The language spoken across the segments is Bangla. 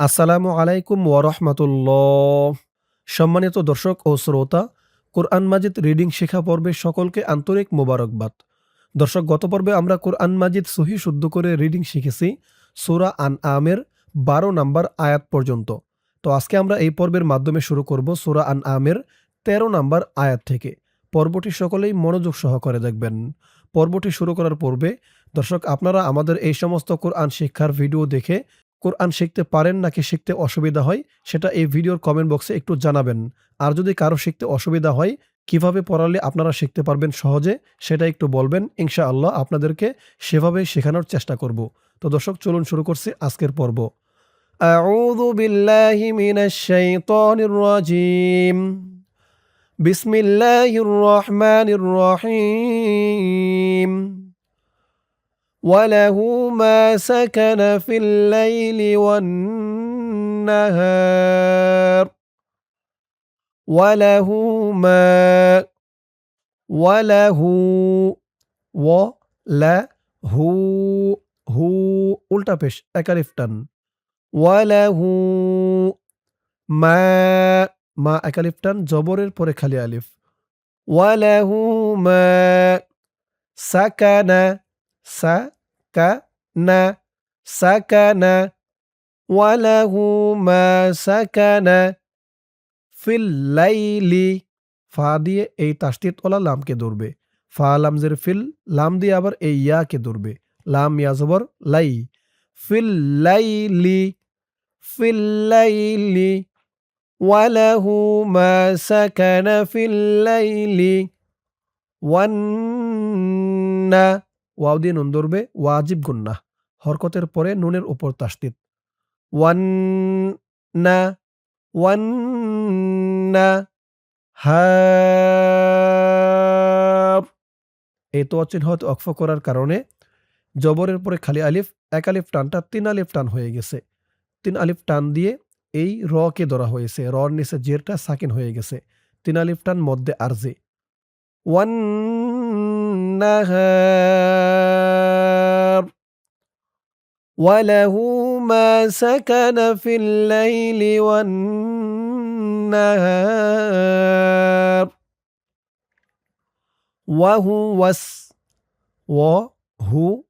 আসসালামু আলাইকুম ওয়ারহমাতুল্লাহ সম্মানিত দর্শক ও শ্রোতা, কোরআন মাজিদ রিডিং শেখা পর্বে সকলকে আন্তরিক মোবারকবাদ। দর্শক, গত পর্বে আমরা কোরআন মাজিদ সহি শুদ্ধ করে রিডিং শিখেছি, সুরা আন আমের বারো নাম্বার আয়াত পর্যন্ত। তো আজকে আমরা এই পর্বের মাধ্যমে শুরু করব সুরা আন আমের তেরো নাম্বার আয়াত থেকে। পর্বটি সকলেই মনোযোগ সহকারে দেখবেন। পর্বটি শুরু করার পূর্বে দর্শক, আপনারা আমাদের এই সমস্ত কোরআন শিক্ষার ভিডিও দেখে কোরআন শিখতে পারেন নাকি শিখতে অসুবিধা হয় সেটা এই ভিডিওর কমেন্ট বক্সে একটু জানাবেন আর যদি কারো শিখতে অসুবিধা হয় কিভাবে পড়ালে আপনারা শিখতে পারবেন সহজে সেটা একটু বলবেন ইনশাআল্লাহ আপনাদেরকে সেভাবে শেখানোর চেষ্টা করব তো দর্শক চলুন শুরু করছি আজকের পর্ব أعوذ بالله من الشيطان الرجيم بسم الله الرحمن الرحيم وله ما سكن في الليل والنهار وله ما وله وله হু উল্টা পেশ একালিফ টান ওয়ালাহু মা মা একালিফ টান জবরের পরে খালি আলিফ ওয়ালাহু মা সাকানা সাকানা সাকানা ওয়ালাহু মা সাকানা ফিল লাইলি ফা দিয়ে এই তাস্তিত ওলা লামকে ধরবে। ফা লামজের ফিল, লাম দিয়ে আবার এই ইয়াকে ধরবে। লাম, ইয়া জবর, লাই। ফিল লাইলি ফিল লাইলি ওয়ালাহু মা সাকানা ফিল লাইলি ওয়ান্না ওয়াও দিয়ে নুন ধরবে ওয়াজিব গুন্না হরকতের পরে নুনের উপর তাস্তিত ওয়ান্না ওয়ান্না হার এই তো চিহ্ন অক্ফ করার কারণে জবরের পরে খালি আলিফ, এক আলিফ টানটা তিন আলিফ টান হয়ে গেছে। তিন আলিফ টান দিয়ে এই র কে ধরা হয়েছে, রর নিচে জেরটা সাকিন হয়ে গেছে। তিন আলিফ টান মধ্যে আরজে। ওয়ান النهار وله ما سكن في الليل والنهار وهو وهو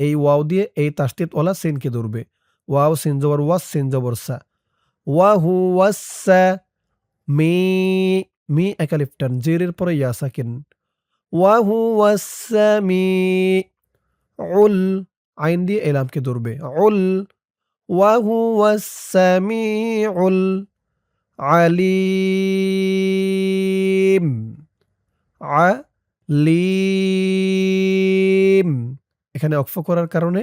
এই ওয়াও দিয়ে এই তাস্তিত ওলা সিনকে ধরবে ওয়াও সিন জবর ওয়াস সিন জবর সা ওয়াহু ওয়াসা মি মি একালিফটান জেরের পরে ইয়া সাকিন ওয়াহু ওয়াসামি উল আইন দিয়ে এলামকে ধরবে উল ওয়াহু ওয়াসামি উল আলিম এখানে অক্ষ করার কারণে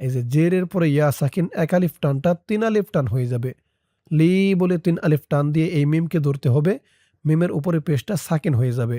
এই যে জেরের পরে ইয়া সাকিন এক আলিফ টানটা তিন আলিফ টান হয়ে যাবে। লি বলে তিন আলিফ টান দিয়ে এই মিমকে ধরতে হবে। মিমের উপরে পেশটা সাকিন হয়ে যাবে।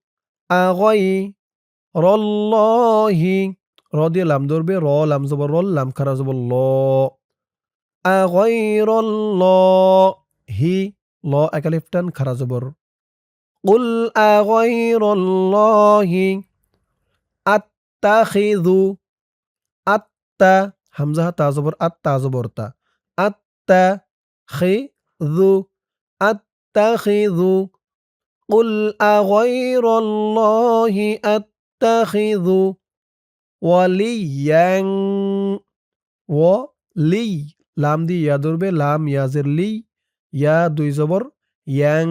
আগই রল্লাহি র দিয়ে লাম ধরবে, র, লাম জবর, রল, লাম খারা জবর, ল। আগই রল্ল হি ল একালিফটান খারা জবর। রল্লাহি আত্তাখিযু, আত্তা, হামজা তা জবর, আত্তা জবর, তা। আত্তা খিযু আত্তাখিযু قل أغير الله أتخذ وليا ولي লাম দিয়ে ইয়া ধরবে লাম ইয়াজের লি ইয়া দুই জবর ইয়াং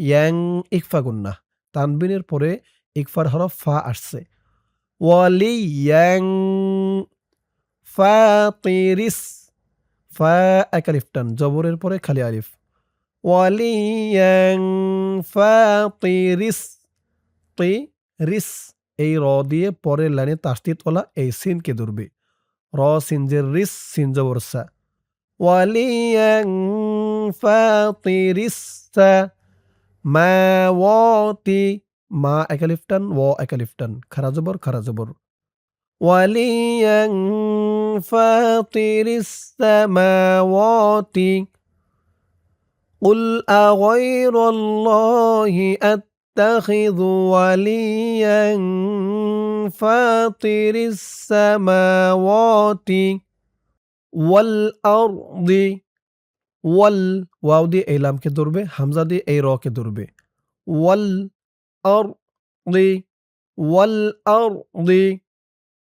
ইয়াং ইকফা গুন্না তানবিনের পরে ইকফার হরফ ফা আসছে ওয়ালি ইয়াং ফাতিরিস ফা একালিফটান জবরের পরে খালি আলিফ ওয়ালিয়াং ফাতিরিস রিস এই র দিয়ে পরের লাইনে তাস্তিত ওলা এই সিনকে ধরবে। র সিনজের রিস, সিন জবরসা। ওয়ালিয়াং ফাতিরিসা মাওয়াতি মা একালিফটান, ও একালিফটান, খারা জবর ওয়ালিয়াং ফাতিরিসা মাওয়াতি قل أغير الله أتخذ وليا فاطر السماوات والأرض ওয়াল ওয়াও দিয়ে এই লামকে ধরবে হামজা দিয়ে এই রকে ধরবে ওয়াল আর দি ওয়াল আর দি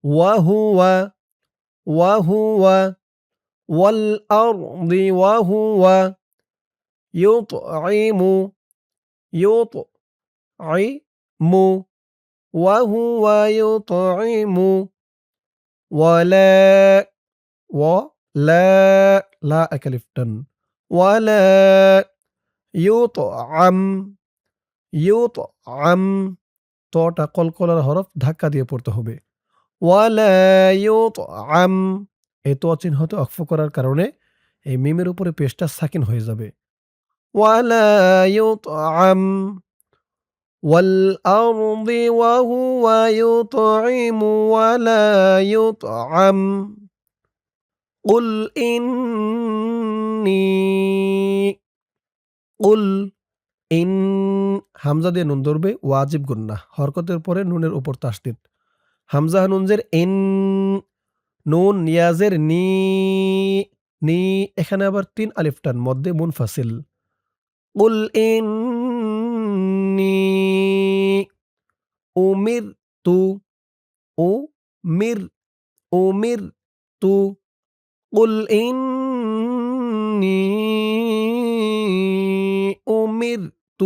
ওয়াহুয়া ওয়াহুয়া ওয়াল আর দি ওয়াহুয়া يطعم يطعم وهو يطعم ولا ولا لا أكلفتن ولا يطعم يطعم তোটা কলকলার হরফ ধাক্কা দিয়ে পড়তে হবে ওয়ালা ইউতআম এই তো চিহ্নতে অক্ফ করার কারণে এই মিমের উপরে পেশটা সাকিন হয়ে যাবে ولا يطعم والأرض وهو يطعم ولا يطعم قل إني قل ইন হামজা দিয়ে নুন ধরবে ওয়াজিব গুন্না হরকতের পরে নুনের উপর তাসদিদ হামজা নুনজের ইন নুন নিয়াজের নি নি এখানে আবার তিন আলিফটান মধ্যে মুনফাসিল قل إني أمرت أمر أمرت قل إني أمرت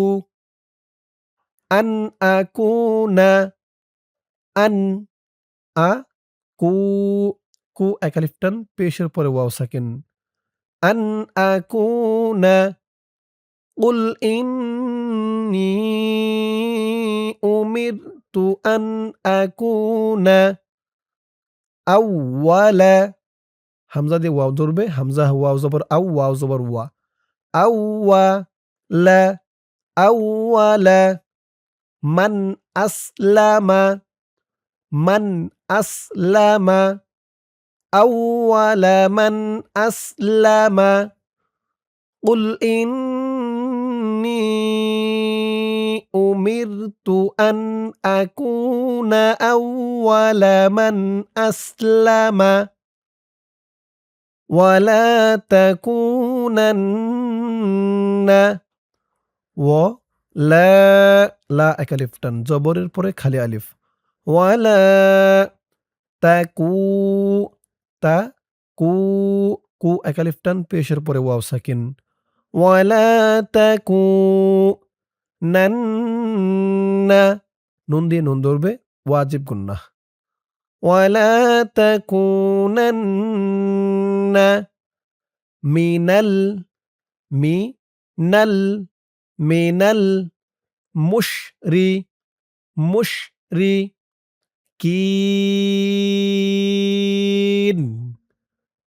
أن أكون أن أكون كو أكاليفتن بيشر بور واو ساكن أن أكون قل إني أمرت أن أكون أول حمزة دي واو ضربة حمزة واو زبر أو واو زبر وا. أول أول. من أسلم من أسلم. أول من أسلم. قل إني أمرت أن أكون أول من أسلم ولا تكونن ولا لا একালিফটান জবরের পরে খালি আলিফ ওয়ালা তাকু তা কু কু একালিফটান পেশের পরে ওয়াও সাকিন ওয়ালা তাকু নান্না নুন দিয়ে নুন ধরবে ওয়াজিব গুন্না ওয়ালা তাকুনান্না মিনাল মি নাল মিনাল মুশরি মুশরি কিন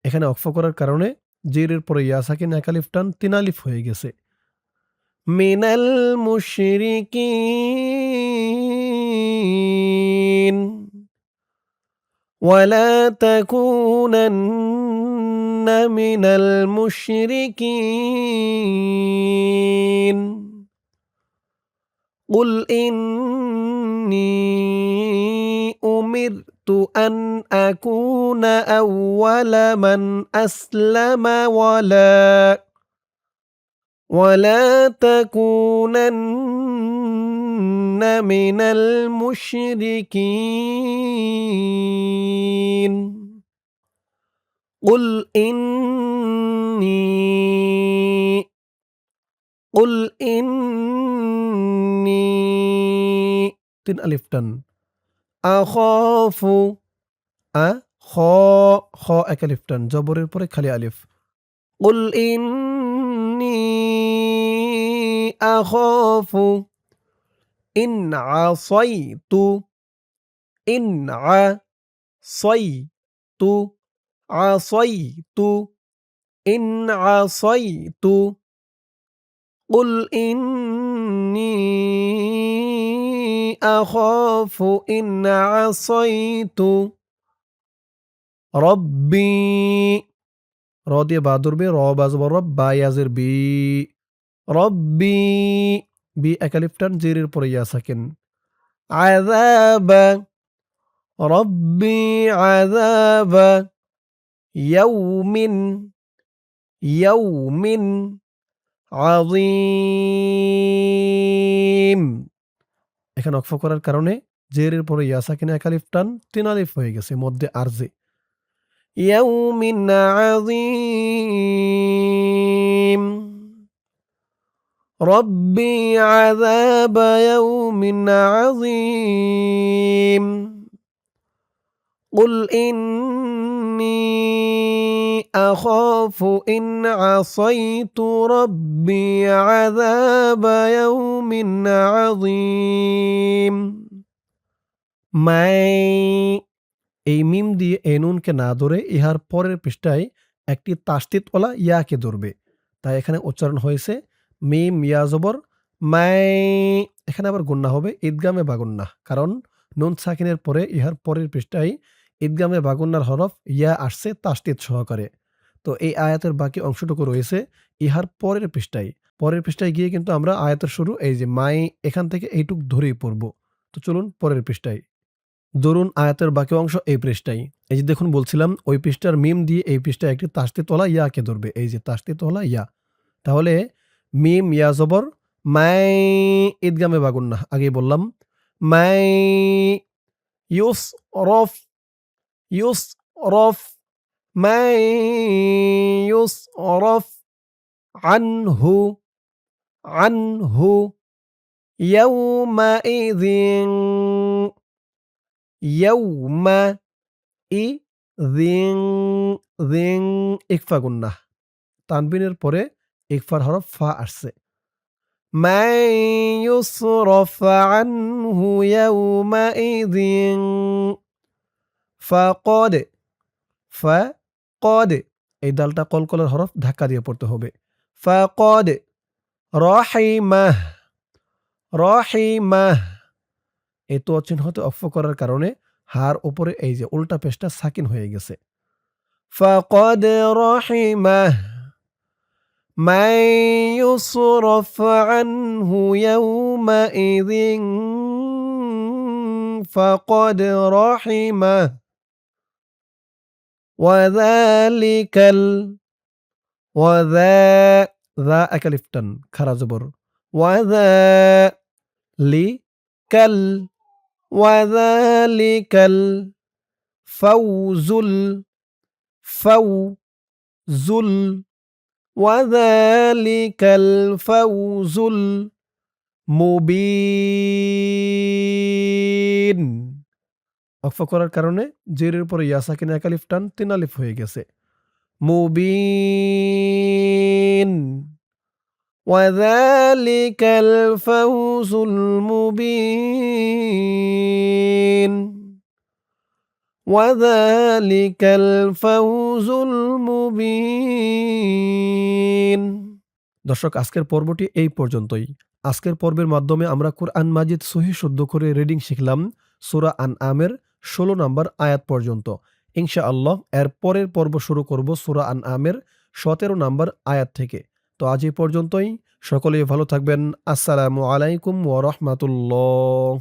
এখানে অক্ফ করার কারণে জিরের পরে ইয়া সাকিন একালিফ টান তিন আলিফ হয়ে গেছে। من المشركين. ولا تكونن من المشركين. قل إني أمرت أن أكون أول من أسلم ولا ولا تكونن من المشركين قل إني قل إني তিন আলিফ টান আখাফু আ খ খ এক আলিফ টান জবরের পরে খালি আলিফ قل إني أخاف إن عصيت إن عصيت عصيت ইন আসাইতু قل إني أخاف إن عصيت ربي র দিয়ে বা ধরবে র বাজব রব বা ইয়াজের বি রব্বি বি একালিফটান জেরের পরে ইয়া সাকিন। আযাবা, রব্বি আযাবা, ইয়াউমিন ইয়াউমিন আযীম। এখানে অক্ফ করার কারণে জেরের পরে ইয়া সাকিনে একালিফ তিন আলিফ হয়ে গেছে, মধ্যে আরজে ইয়াউমিন আযীম। ربي عذاب يوم عظيم قل إني أخاف إن عصيت ربي عذاب يوم عظيم মাই এই মিম দিয়ে এনুনকে না ধরে ইহার পরের পৃষ্ঠায় একটি তাস্তিতওয়ালা ইয়াকে ধরবে তাই এখানে উচ্চারণ হয়েছে মিম ইয়া জবর, মাই, এখানে আবার গুন্না হবে, ঈদগামে বাগুন্না কারণ নুন সাকিনের পরে, ইহার পরের পৃষ্ঠায়, ঈদগামে বাগুন্নার হরফ ইয়া আসছে তাস্তিত সহকারে। তো এই আয়াতের বাকি অংশটুকু রয়েছে ইহার পরের পৃষ্ঠায়। পরের পৃষ্ঠায় গিয়ে কিন্তু আমরা আয়াতের শুরু, এই যে মাই, এখান থেকে এইটুক ধরেই পড়ব। তো চলুন পরের পৃষ্ঠায়। ধরুন আয়াতের বাকি অংশ এই পৃষ্ঠায়। এই যে দেখুন বলছিলাম, ওই পৃষ্ঠার মিম দিয়ে এই পৃষ্ঠায় একটি তাস্তিতলা ইয়াকে ধরবে। এই যে তাস্তিতলা ইয়া। তাহলে মিম, ইয়া জবর, মাই ঈদগামে বাগুন না আগে বললাম। মাই ইউস রফ ইউস রফ, মাই ইউস রফ, আনহু আনহু মা ই ذن ইকফা ইকফাগুন্না তানবিনের পরে ইকফার হরফ ফা আসছে من يصرف عنه يومئذ فقد فقد এই দালটা কলকলের হরফ ধাক্কা দিয়ে পড়তে হবে فقد رحمه رحمه এই তো চিহ্নতে অফ করার কারণে হার উপরে এই যে উল্টা পেশটা সাকিন হয়ে গেছে فقد رحمه من يصرف عنه يومئذ فقد رحمه. وذلك ال وذا ذا أكلفتن خرزبر وذلك ال وذلك الفوز الفوز وذلك الفوز المبين অক্ফ করার কারণে জেরের পরে ইয়াসাকিন একালিফ টান তিন আলিফ হয়ে গেছে মুবিন وذلك الفوز المبين وذلك الفوز المبين দর্শক আজকের পর্বটি এই পর্যন্তই আজকের পর্বের মাধ্যমে আমরা কোরআন মাজিদ সহি শুদ্ধ করে রিডিং শিখলাম সুরা আন আমের ষোলো নম্বর আয়াত পর্যন্ত ইনশা আল্লাহ এর পরের পর্ব শুরু করব সুরা আন আমের সতেরো নম্বর আয়াত থেকে তো আজ এই পর্যন্তই সকলেই ভালো থাকবেন আসসালামু আলাইকুম ওয়া রাহমাতুল্লাহ